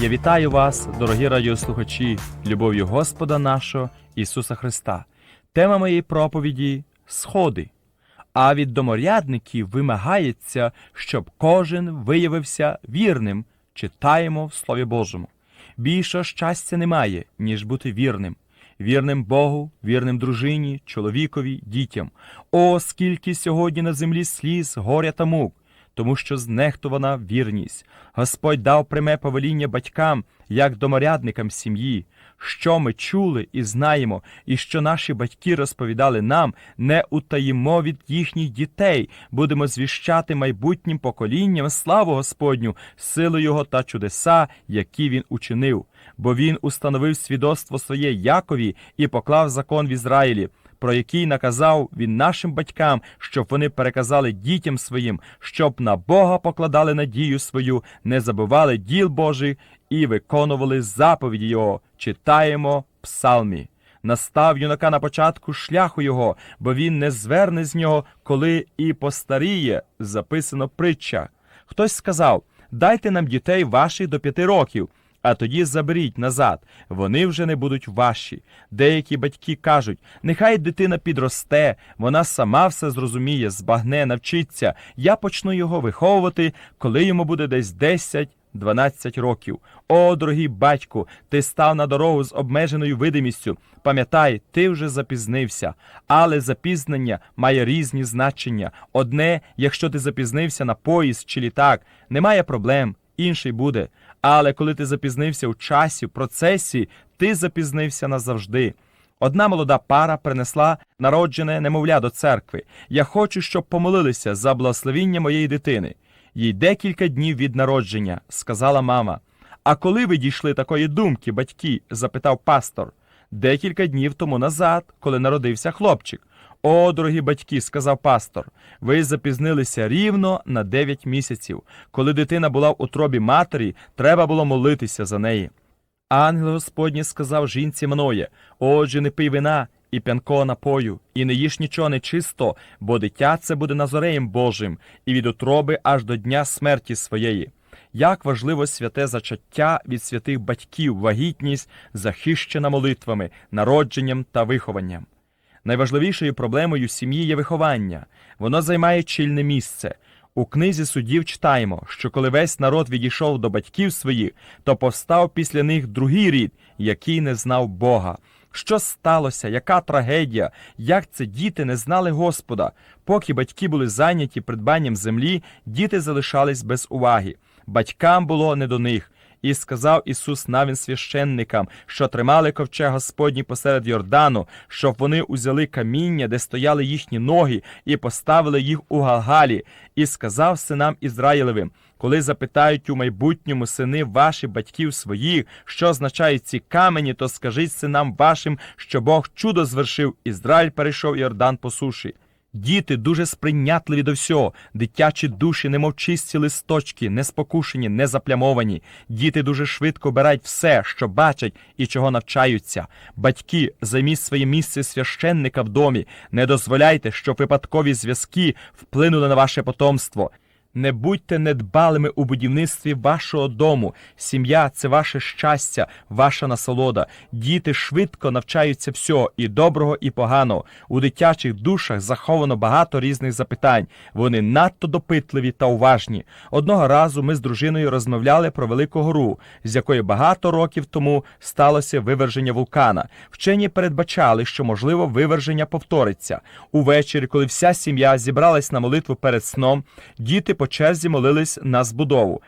Я вітаю вас, дорогі радіослухачі, любов'ю Господа нашого Ісуса Христа. Тема моєї проповіді Сходи. А від доморядників вимагається, щоб кожен виявився вірним, читаємо в Слові Божому. Більшого щастя немає, ніж бути вірним. Вірним Богу, вірним дружині, чоловікові, дітям. О, скільки сьогодні на землі сліз, горя та мук, тому що знехтувана вірність. Господь дав пряме повеління батькам, як доморядникам сім'ї. Що ми чули і знаємо, і що наші батьки розповідали нам, не утаїмо від їхніх дітей, будемо звіщати майбутнім поколінням славу Господню, силу Його та чудеса, які він учинив. Бо він установив свідоцтво своє Якові і поклав закон в Ізраїлі про який наказав він нашим батькам, щоб вони переказали дітям своїм, щоб на Бога покладали надію свою, не забували діл Божих і виконували заповіді Його. Читаємо псалмі. Настав юнака на початку шляху його, бо він не зверне з нього, коли і постаріє, записано притча. Хтось сказав: Дайте нам дітей ваших до п'яти років, а тоді заберіть назад, вони вже не будуть ваші. Деякі батьки кажуть, нехай дитина підросте, вона сама все зрозуміє, збагне, навчиться. Я почну його виховувати, коли йому буде десь 10 12 років. О, дорогий батьку, ти став на дорогу з обмеженою видимістю. Пам'ятай, ти вже запізнився, але запізнення має різні значення. Одне, якщо ти запізнився на поїзд чи літак, немає проблем, інший буде. Але коли ти запізнився у часі, в процесі, ти запізнився назавжди. Одна молода пара принесла народжене немовля до церкви. Я хочу, щоб помолилися за благословіння моєї дитини. Їй декілька днів від народження, сказала мама. А коли ви дійшли такої думки, батьки? запитав пастор. Декілька днів тому назад, коли народився хлопчик. О, дорогі батьки, сказав пастор, ви запізнилися рівно на 9 місяців. Коли дитина була в утробі матері, треба було молитися за неї. Ангел Господній сказав жінці Маноє, отже, не пий вина і п'янкого напою, і не їж нічого нечисто, бо дитя це буде назореєм Божим, і від утроби аж до дня смерті своєї. Як важливо святе зачаття від святих батьків, вагітність, захищена молитвами, народженням та вихованням. Найважливішою проблемою сім'ї є виховання. Воно займає чільне місце. У книзі судів читаємо, що коли весь народ відійшов до батьків своїх, то повстав після них другий рід, який не знав Бога. Що сталося, яка трагедія, як це діти не знали Господа? Поки батьки були зайняті придбанням землі, діти залишались без уваги. Батькам було не до них. І сказав Ісус навін священникам, що тримали ковчег Господній посеред Йордану, щоб вони узяли каміння, де стояли їхні ноги, і поставили їх у Галгалі, і сказав синам Ізраїлевим, коли запитають у майбутньому сини ваших батьків своїх, що означають ці камені, то скажіть синам вашим, що Бог чудо звершив, Ізраїль перейшов Йордан по суші. Діти дуже сприйнятливі до всього, дитячі душі, немов чисті листочки, не спокушені, не заплямовані. Діти дуже швидко обирають все, що бачать і чого навчаються. Батьки, займіть своє місце священника в домі. Не дозволяйте, щоб випадкові зв'язки вплинули на ваше потомство. Не будьте недбалими у будівництві вашого дому. Сім'я це ваше щастя, ваша насолода. Діти швидко навчаються всього і доброго, і поганого. У дитячих душах заховано багато різних запитань. Вони надто допитливі та уважні. Одного разу ми з дружиною розмовляли про велику гору, з якої багато років тому сталося виверження вулкана. Вчені передбачали, що можливо виверження повториться. Увечері, коли вся сім'я зібралась на молитву перед сном, діти по черзі молились на збудову.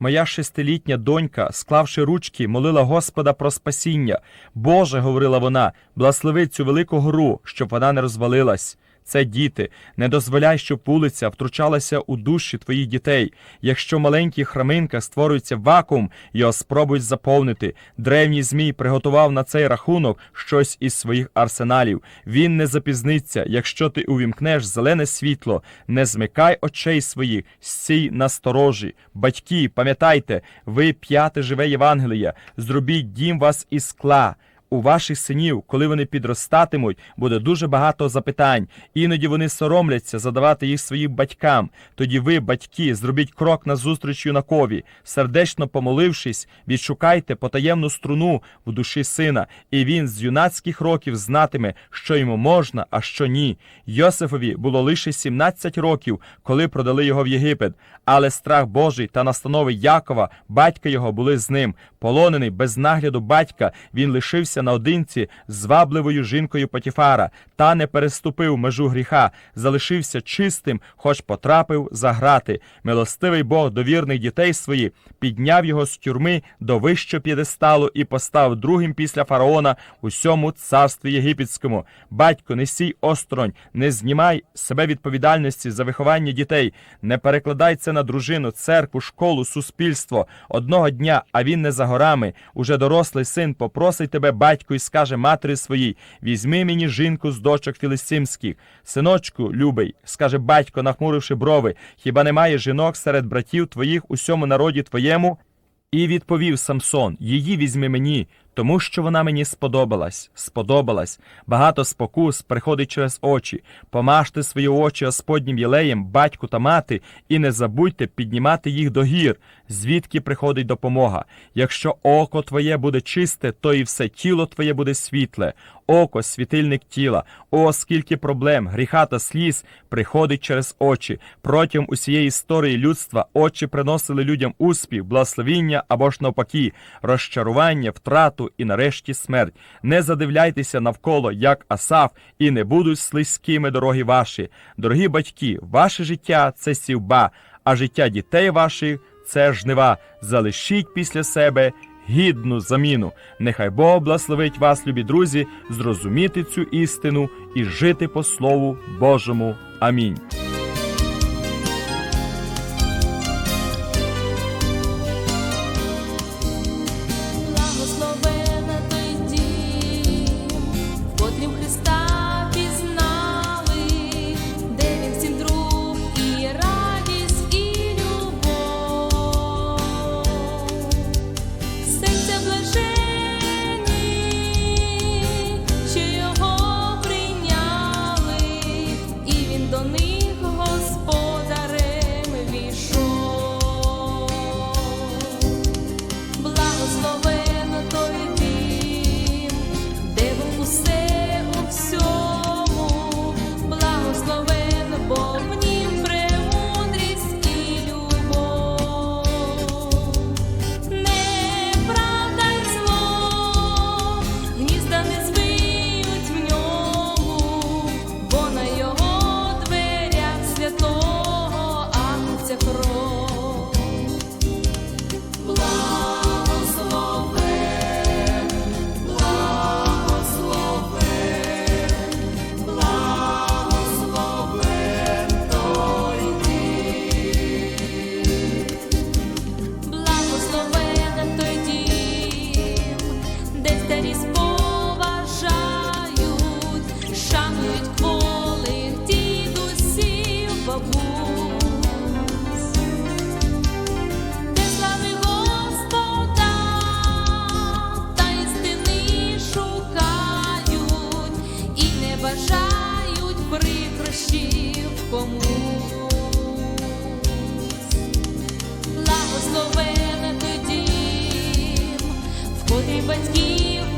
Моя шестилітня донька, склавши ручки, молила Господа про спасіння. Боже, говорила вона, благослови цю велику гору, щоб вона не розвалилась. Це діти, не дозволяй, щоб вулиця втручалася у душі твоїх дітей. Якщо в маленьких храминках створюється вакуум, його спробують заповнити. Древній Змій приготував на цей рахунок щось із своїх арсеналів. Він не запізниться, якщо ти увімкнеш зелене світло, не змикай очей своїх, стій насторожі. Батьки, пам'ятайте, ви п'яте живе Євангеліє, зробіть дім вас із скла. У ваших синів, коли вони підростатимуть, буде дуже багато запитань. Іноді вони соромляться задавати їх своїм батькам. Тоді ви, батьки, зробіть крок назустріч юнакові, сердечно помолившись, відшукайте потаємну струну в душі сина, і він з юнацьких років знатиме, що йому можна, а що ні. Йосифові було лише 17 років, коли продали його в Єгипет, але страх Божий та настанови Якова, батька його, були з ним. Полонений без нагляду батька, він лишився наодинці з вабливою жінкою Потіфара, та не переступив межу гріха, залишився чистим, хоч потрапив за грати. Милостивий Бог до вірних дітей своїх підняв його з тюрми до вищого п'єдесталу і постав другим після фараона у всьому царстві єгипетському. Батько, не сій осторонь, не знімай себе відповідальності за виховання дітей, не перекладай це на дружину, церкву, школу, суспільство. Одного дня, а він не за горами. Уже дорослий син попросить тебе, батько, і скаже матері своїй: візьми мені жінку з дочок філистимських. Синочку, любий, скаже батько, нахмуривши брови, хіба немає жінок серед братів твоїх у всьому народі твоєму? І відповів Самсон: Її візьми мені, тому що вона мені сподобалась, сподобалась. Багато спокус приходить через очі. Помажте свої очі Господнім єлеєм, батьку та мати, і не забудьте піднімати їх до гір, звідки приходить допомога. Якщо око твоє буде чисте, то і все тіло твоє буде світле. Око, світильник тіла. О, скільки проблем, гріха та сліз приходить через очі. Протягом усієї історії людства очі приносили людям успіх, благословіння або ж навпаки, розчарування, втрату і нарешті смерть. Не задивляйтеся навколо, як Асав, і не будуть слизькими дороги ваші. Дорогі батьки, ваше життя це сівба, а життя дітей ваших це жнива. Залишіть після себе гідну заміну. Нехай Бог благословить вас, любі друзі, зрозуміти цю істину і жити по Слову Божому. Амінь.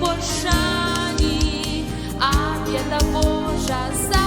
Божані, а п'ята Божа за.